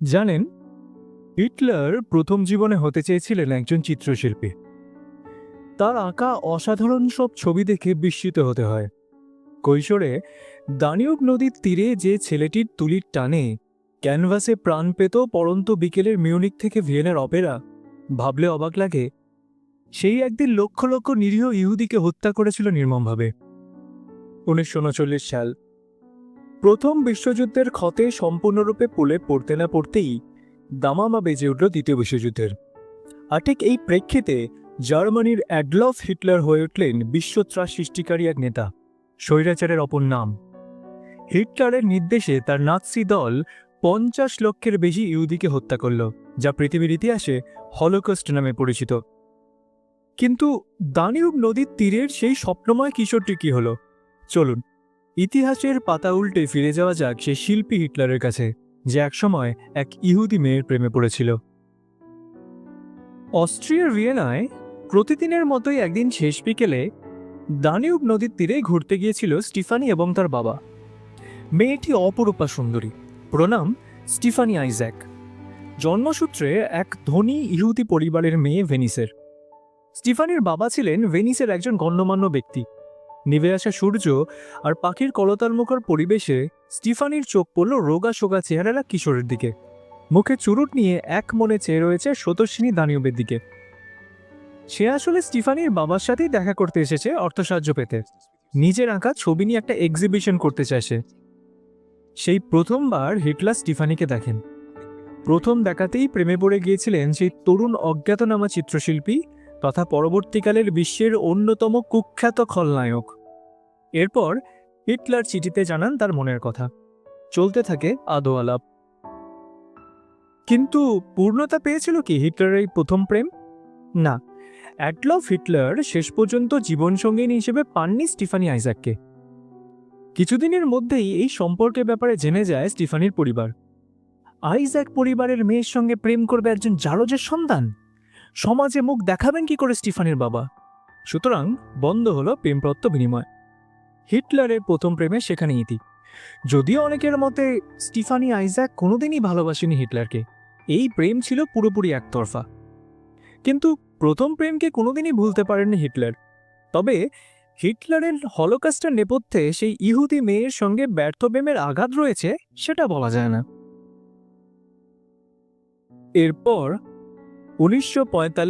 জানেন, হিটলার প্রথম জীবনে হতে চেয়েছিলেন একজন চিত্রশিল্পী। তার আঁকা অসাধারণ সব ছবি দেখে বিস্মিত হতে হয়। কৈশোরে দানিউব নদীর তীরে যে ছেলেটির তুলির টানে ক্যানভাসে প্রাণ পেত পরন্ত বিকেলের মিউনিক থেকে ভিয়েনার অপেরা, ভাবলে অবাক লাগে, সেই একদিন লক্ষ লক্ষ নিরীহ ইহুদিকে হত্যা করেছিল নির্মমভাবে। উনিশশো উনচল্লিশ সাল প্রথম বিশ্বযুদ্ধের ক্ষতে সম্পূর্ণরূপে পুলে পড়তে না পড়তেই দামামা বেজে উঠল দ্বিতীয় বিশ্বযুদ্ধের। আর ঠিক এই প্রেক্ষিতে জার্মানির অ্যাডলফ হিটলার হয়ে উঠলেন বিশ্বত্রাস সৃষ্টিকারী এক নেতা, স্বৈরাচারের অপর নাম। হিটলারের নির্দেশে তার নাৎসি দল পঞ্চাশ লক্ষের বেশি ইহুদিকে হত্যা করল, যা পৃথিবীর ইতিহাসে হলোকস্ট নামে পরিচিত। কিন্তু দানিউব নদীর তীরের সেই স্বপ্নময় কিশোরটি কি হলো? চলুন। ইতিহাসের পাতা উল্টে ফিরে যাওয়া যাক সে শিল্পী হিটলারের কাছে, যে একসময় এক ইহুদি মেয়ের প্রেমে পড়েছিল। অস্ট্রিয়ার ভিয়েনায় প্রতিদিনের মতোই একদিন শেষ বিকেলে দানিউব নদীর তীরে ঘুরতে গিয়েছিল স্টিফানি এবং তার বাবা। মেয়েটি অপরূপা সুন্দরী, প্রণাম স্টিফানি আইজ্যাক। জন্মসূত্রে এক ধনী ইহুদি পরিবারের মেয়ে ভেনিসের। স্টিফানির বাবা ছিলেন ভেনিসের একজন গণ্যমান্য ব্যক্তি। নিভে আসা সূর্য আর পাখির করতালমুখর পরিবেশে স্টিফানির চোখ পড়ল রোগা সোগা চেহারারা কিশোরের দিকে। মুখে চুরুট নিয়ে এক মনে চেয়ে রয়েছে সতস্বিনী দানিউবের দিকে। সে আসলে স্টিফানির বাবার সাথেই দেখা করতে এসেছে অর্থসাহায্য পেতে। নিজের আঁকা ছবি নিয়ে একটা এক্সিবিশন করতে চাইছে সেই প্রথমবার হিটলার স্টিফানিকে দেখেন। প্রথম দেখাতেই প্রেমে পড়ে গিয়েছিলেন সেই তরুণ অজ্ঞাতনামা চিত্রশিল্পী তথা পরবর্তীকালের বিশ্বের অন্যতম কুখ্যাত খলনায়ক। এরপর হিটলার চিঠিতে জানান তার মনের কথা। চলতে থাকে আদো আলাপ। কিন্তু পূর্ণতা পেয়েছিল কি হিটলারের এই প্রথম প্রেম? না, অ্যাডলফ হিটলার শেষ পর্যন্ত জীবনসঙ্গিনী হিসেবে পাননি স্টিফানি আইজাককে কিছুদিনের মধ্যেই এই সম্পর্কের ব্যাপারে জেনে যায় স্টিফানির পরিবার। আইজ্যাক পরিবারের মেয়ের সঙ্গে প্রেম করবে একজন জারজের সন্তান? সমাজে মুখ দেখাবেন কি করে স্টিফানির বাবা? সুতরাং বন্ধ হলো প্রেমপত্র বিনিময়। হিটলারের প্রথম প্রেমে সেখানে ইতি। যদিও অনেকের মতে স্টিফানি আইজ্যাক কোনোদিনই ভালোবাসেনি হিটলারকে। এই প্রেম ছিল পুরোপুরি একতরফা। কিন্তু প্রথম প্রেমকে কোনোদিনই ভুলতে পারেননি হিটলার। তবে হিটলারের হলোকাস্টের নেপথ্যে সেই ইহুদি মেয়ের সঙ্গে ব্যর্থ প্রেমের আঘাত রয়েছে, সেটা বলা যায় না। এরপর উনিশশো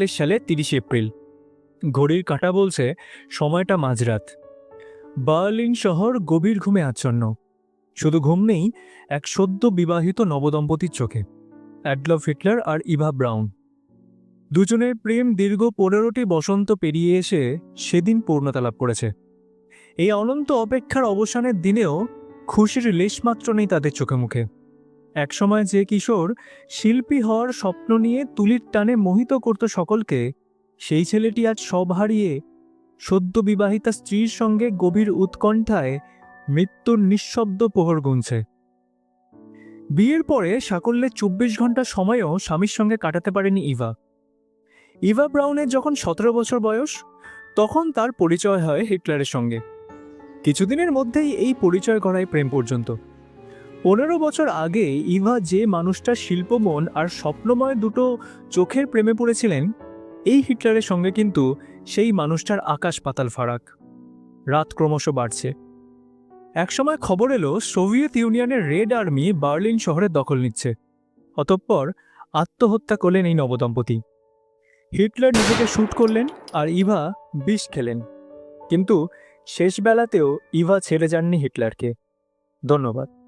সালে তিরিশে এপ্রিল। ঘড়ির কাঁটা বলছে, সময়টা মাঝরাত। বার্লিন শহর গভীর ঘুমে আচ্ছন্ন। শুধু ঘুম নেই, এক সদ্য বিবাহিত নবদম্পতির চোখে, অ্যাডলফ হিটলার আর ইভা ব্রাউন। দুজনের প্রেম দীর্ঘ পনেরোটি বসন্ত পেরিয়ে এসে সেদিন পূর্ণতা লাভ করেছে। এই অনন্ত অপেক্ষার অবসানের দিনেও খুশির লেশমাত্র নেই তাদের চোখে মুখে। একসময় যে কিশোর শিল্পী হওয়ার স্বপ্ন নিয়ে তুলির টানে মোহিত করত সকলকে, সেই ছেলেটি আজ সব হারিয়ে সদ্য বিবাহিতা স্ত্রীর সঙ্গে গভীর উৎকণ্ঠায় মৃত্যুর নিঃশব্দ প্রহর গুনছে। বিয়ের পরে সাকল্যে চব্বিশ ঘণ্টা সময়ও স্বামীর সঙ্গে কাটাতে পারেনি ইভা। ইভা ব্রাউনের যখন সতেরো বছর বয়স, তখন তার পরিচয় হয় হিটলারের সঙ্গে। কিছুদিনের মধ্যেই এই পরিচয় করায় প্রেম পর্যন্ত। পনেরো বছর আগে ইভা যে মানুষটার শিল্পমন আর স্বপ্নময় দুটো চোখের প্রেমে পড়েছিলেন, এই হিটলারের সঙ্গে কিন্তু সেই মানুষটার আকাশ পাতাল ফারাক। রাত ক্রমশ বাড়ছে। একসময় খবর এলো, সোভিয়েত ইউনিয়নের রেড আর্মি বার্লিন শহরের দখল নিচ্ছে। অতঃপর আত্মহত্যা করলেন এই নবদম্পতি। হিটলার নিজেকে শ্যুট করলেন আর ইভা বিষ খেলেন। কিন্তু শেষ বেলাতেও ইভা ছেড়ে যাননি হিটলারকে। ধন্যবাদ।